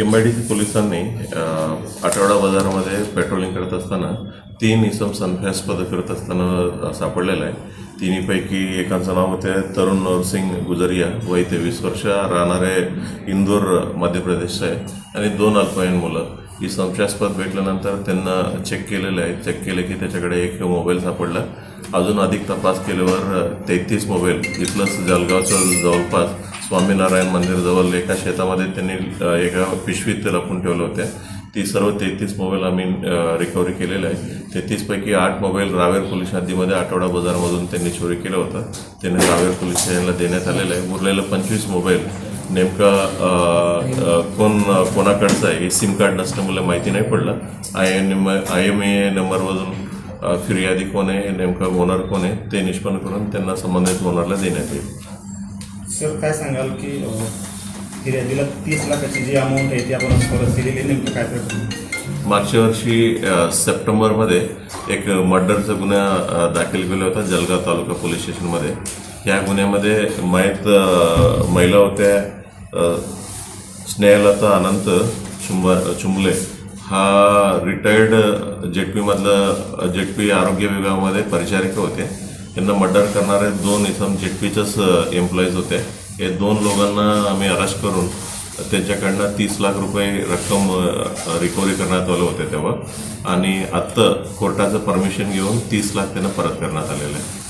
M I D C पोलिसांनी आठवडा बाजारामध्ये पेट्रोलिंग करत असताना तीन इसम संशयास्पद करत असताना सापडलेलं आहे. तिन्हीपैकी एकाचं नाव होते तरुण नरसिंग गुजरिया. वय तेवीस वर्ष राहणारे इंदोर मध्य प्रदेशचे. आहे आणि दोन अल्पवयीन मुलं. की संशयास्पद भेटल्यानंतर त्यांना चेक केलेलं आहे. चेक केले की त्याच्याकडे एक मोबाईल सापडला. अजून अधिक तपास केल्यावर तेहतीस मोबाईल इथलंच जळगावचं जवळपास स्वामीनारायण मंदिरजवळ एका शेतामध्ये त्यांनी एका पिशवीत लपून ठेवले होते. ती सर्व तेहतीस मोबाईल आम्ही रिकव्हरी केलेले आहे. तेहतीसपैकी आठ मोबाईल रावेर पोलीस हद्दीमध्ये आठवडा बाजारमधून त्यांनी चोरी केलं होतं. त्यांनी रावेर पोलीस स्टेशनला देण्यात आलेलं आहे. उरलेलं पंचवीस मोबाईल नेमका कोण कोणाकडचं आहे हे सिम कार्ड नसल्यामुळे माहिती नाही पडलं. I N I M A नंबरमधून अ, फिर्यादी कोण आहे नेमका ओनर कोण आहे ते निष्पन्न करून त्यांना संबंधित ओनरला देण्यात येईल. सर काय सांगाल की फिर्यादीला तीस लाखाची जी अमाऊंट आहे ती आपण परत दिलेली. नेमकं काय मागच्या वर्षी सप्टेंबरमध्ये एक मर्डरचा गुन्हा दाखल केला होता जळगाव तालुका पोलीस स्टेशनमध्ये. या गुन्ह्यामध्ये मयत महिला होत्या स्नेहलता अनंत चुंब चुंबले. हा रिटायर्ड जेटपीमधलं जेटपी आरोग्य विभागामध्ये परिचारिका होते. त्यांना मर्डर करणारे दोन इथं जेटपीचेच एम्प्लॉईज होते. हे दोन लोकांना आम्ही अरेस्ट करून त्यांच्याकडनं तीस लाख रुपये रक्कम रिकव्हरी करण्यात आलं होते तेव्हा. आणि आत्ता कोर्टाचं परमिशन घेऊन तीस लाख त्यांना परत करण्यात आलेलं आहे.